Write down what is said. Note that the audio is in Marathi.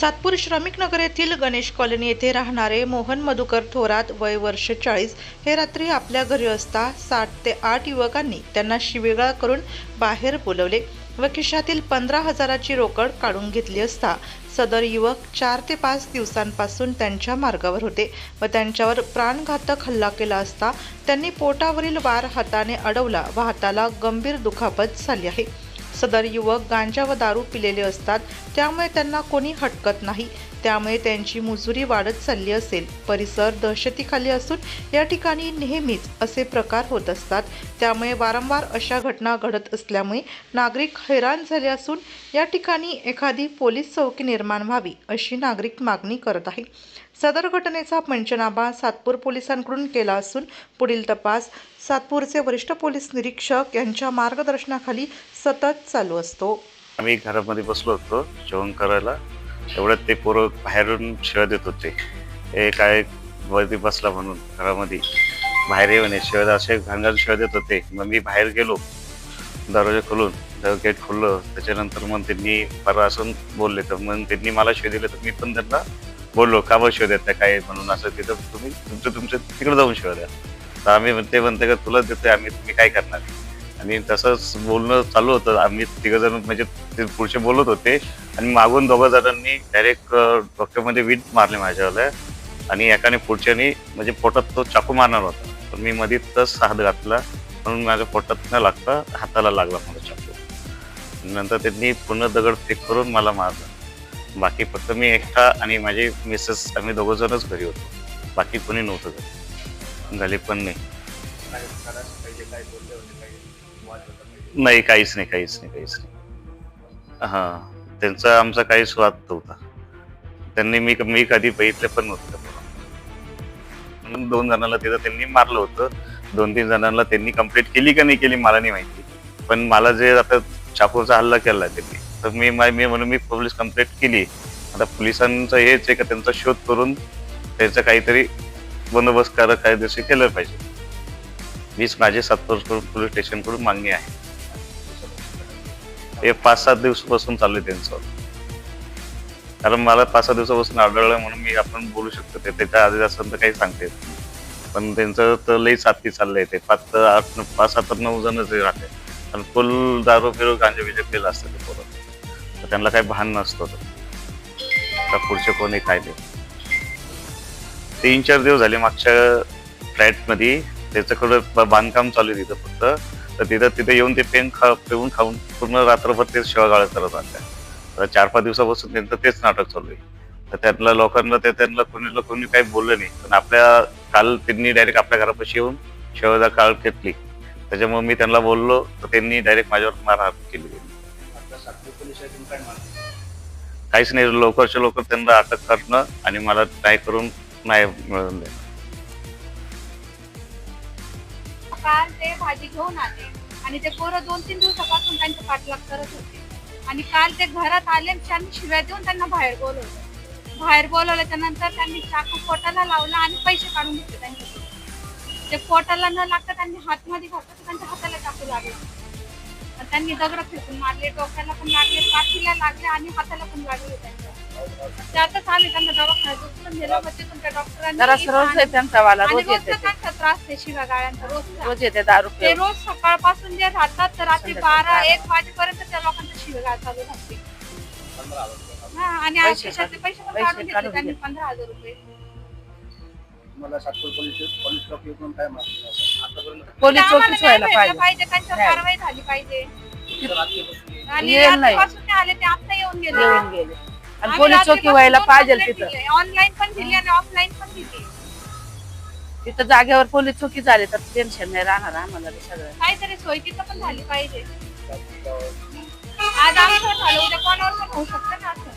सातपूर श्रमिक नगर येथील गणेश कॉलनी येथे राहणारे मोहन मधुकर थोरात वय वर्ष चाळीस हे रात्री आपल्या घरी असता सात ते आठ युवकांनी त्यांना शिवेगाळ करून बाहेर बोलवले. व खिशातील पंधरा हजाराची रोकड काढून घेतली असता सदर युवक चार ते पाच दिवसांपासून त्यांच्या मार्गावर होते व त्यांच्यावर प्राणघातक हल्ला केला असता त्यांनी पोटावरील वार हाताने अडवला व हाताला गंभीर दुखापत झाली आहे. सदर युवक गांजा व दारू पिलेले असतात त्यामुळे त्यांना कोणी हटकत नाही. त्यामुळे त्यांची मुजुरी वाढत चालली असेल. परिसर दहशतीखाली असून या ठिकाणी नेहमीच असे प्रकार होत असतात. त्यामुळे वारंवार अशा घटना घडत असल्यामुळे नागरिक हैराण झाले असून या ठिकाणी एखादी पोलीस चौकी निर्माण व्हावी अशी नागरिक मागणी करत आहे. सदर घटनेचा पंचनामा सातपूर पोलिसांकडून केला असून पुढील तपास सातपूरचे वरिष्ठ पोलीस निरीक्षक यांच्या मार्गदर्शनाखाली सतत चालू असतो. आम्ही घरामध्ये बसलो होतो जेवण करायला. एवढ्यात ते पोरं बाहेरून शिळ देत होते. हे काय वरती बसला म्हणून घरामध्ये. बाहेर ये म्हणे शिव्या असे घाणघाण शिळ देत होते. मग मी बाहेर गेलो. दरवाजा खोलून गेट खोललं. त्याच्यानंतर मग त्यांनी परवा असून बोलले तर मग त्यांनी मला शिव दिले तर मी पण त्यांना बोललो का बरं शिव देत काय? म्हणून असं तिथं तुम्ही तुमचं तुमचं तिकडे जाऊन शिव द्या. तर आम्ही म्हणते म्हणते का तुला देतोय आम्ही तुम्ही काय करणार? आणि तसंच बोलणं चालू होतं. आम्ही तिघ जण म्हणजे ते पुढचे बोलत होते. आणि मागून दोघं जणांनी डायरेक्ट डॉक्टरमध्ये वीट मारले माझ्यावाल्या आणि एकाने पुढच्यानी म्हणजे पोटात तो चाकू मारणार होता. पण मी मध्ये तस हात घातला. म्हणून माझ्या पोटात न लागता हाताला लागला मला चाकू. नंतर त्यांनी पूर्ण दगड फेक करून मला मारलं. बाकी फक्त मी एकटा आणि माझे मिसेस आम्ही दोघं जणच घरी होतो. बाकी कोणी नव्हतं घरी. झाले पण नाही नाही काहीच नाही काहीच नाही काहीच नाही. हा त्यांचा आमचा काहीच स्वाद नव्हता. त्यांनी मी मी कधी बघितलं पण नव्हतं. म्हणून दोन जणांना तिथं त्यांनी मारलं होतं. दोन तीन जणांना त्यांनी कंप्लीट केली का नाही केली मला नाही माहिती. पण मला जे आता चाकूचा हल्ला केला त्यांनी तर मी मी म्हणून मी पोलीस कंप्लेंट केली. आता पोलिसांचं हेच आहे का त्यांचा शोध करून त्याचा काहीतरी बंदोबस्त करा कायदेशीर केलं पाहिजे. मीच माझे सातपूर पोलीस स्टेशनकडून मागणी आहे. हे पाच सात दिवसापासून चालू आहे त्यांचं. कारण मला पाच सहा दिवसापासून आढळलं म्हणून मी आपण बोलू शकतो. ते त्याच्या आधी असं तर काही सांगते पण त्यांचं तर लई साथी चाललंय ते. पाच तर आठ पाच सात तर नऊ जणच राहते. आणि फुल दारू फिरू गांजा बिजा केलं असतं ते पोरं. तर त्यांना काही भान नसतं तर. का पुढचे कोणी काय तीन चार दिवस झाले मागच्या फ्लॅटमध्ये त्याच्याकडं बांधकाम चालू आहे तिथं फक्त. तर तिथं तिथे येऊन ते पेन खा पिऊन खाऊन पूर्ण रात्रभर ते शिवागाळ करत राहतात आता चार पाच दिवसापासून त्यांचं तेच नाटक चालू आहे. तर त्यातल्या लोकांना ते त्यांना कोणी कोणी काही बोललं नाही. पण आपल्या काल त्यांनी डायरेक्ट आपल्या घरापाशी येऊन शिवाजा काळ घेतली त्याच्यामुळे मी त्यांना बोललो तर त्यांनी डायरेक्ट माझ्यावर मारहाण केली. काहीच नाही. लवकरच्या लवकर त्यांना अटक करणं आणि मला ट्राय करून नाही मिळून देणं. काल ते भाजी घेऊन आले आणि ते पोरं दोन तीन दिवसापासून त्यांचे पाठलाग करत होते. आणि काल ते घरात आले आणि त्यांनी शिव्या देऊन त्यांना बाहेर बोलवलं. बाहेर बोलवल्याच्या नंतर त्यांनी चाकू पोटाला लावला आणि पैसे काढून घेतले त्यांच्याकडून. ते पोटाला न लागता त्यांनी हातमध्ये घातलं तर त्यांच्या हाताला चाकू लागला. त्यांनी दगड फेकून मारले डोक्याला पण लागले पाठीला लागले आणि हाताला पण लागले त्यांच्या ते आता चालेल त्यांना दवाखान्यात उचलून नेलं जरा डॉक्टरांनी रोज आहे त्यांचा वाला आणि रोज रोजचा येते. त्यांचा त्रास आहे शिव्या गाळ्यांचा रोजचा रोज येते दारू ते पिऊन. रोज सकाळपासून जे राहतात तर रात्री बारा. एक वाजेपर्यंत त्या लोकांचा शिवगाळ चालू राहते हा, आणि आज पैसे खिशातले पैसे पण पैसे काढून घेतले काढून त्यांनी. पंधरा हजार रुपये सातपूर पोलीस पोलीस चौकी काय मागणी? आतापर्यंत पोलीस चौकीच व्हायला पाहिजे. त्यांच्यावर. कारवाई झाली पाहिजे. आणि येईल नाही. ते आले ते आता येऊन गेले. येऊन गेले. आणि पोलीस चौकी व्हायला पाहिजे तिथं. ऑनलाईन पण दिली आणि ऑफलाईन पण दिली. तिथं जागेवर पोलीस चौकी झाली तर टेन्शन नाही राहणार आम्हाला सगळं. काहीतरी सोय तिथं पण झाली पाहिजे. आज आमचं झालं उद्या कोणावर पण होऊ शकतं ना असं.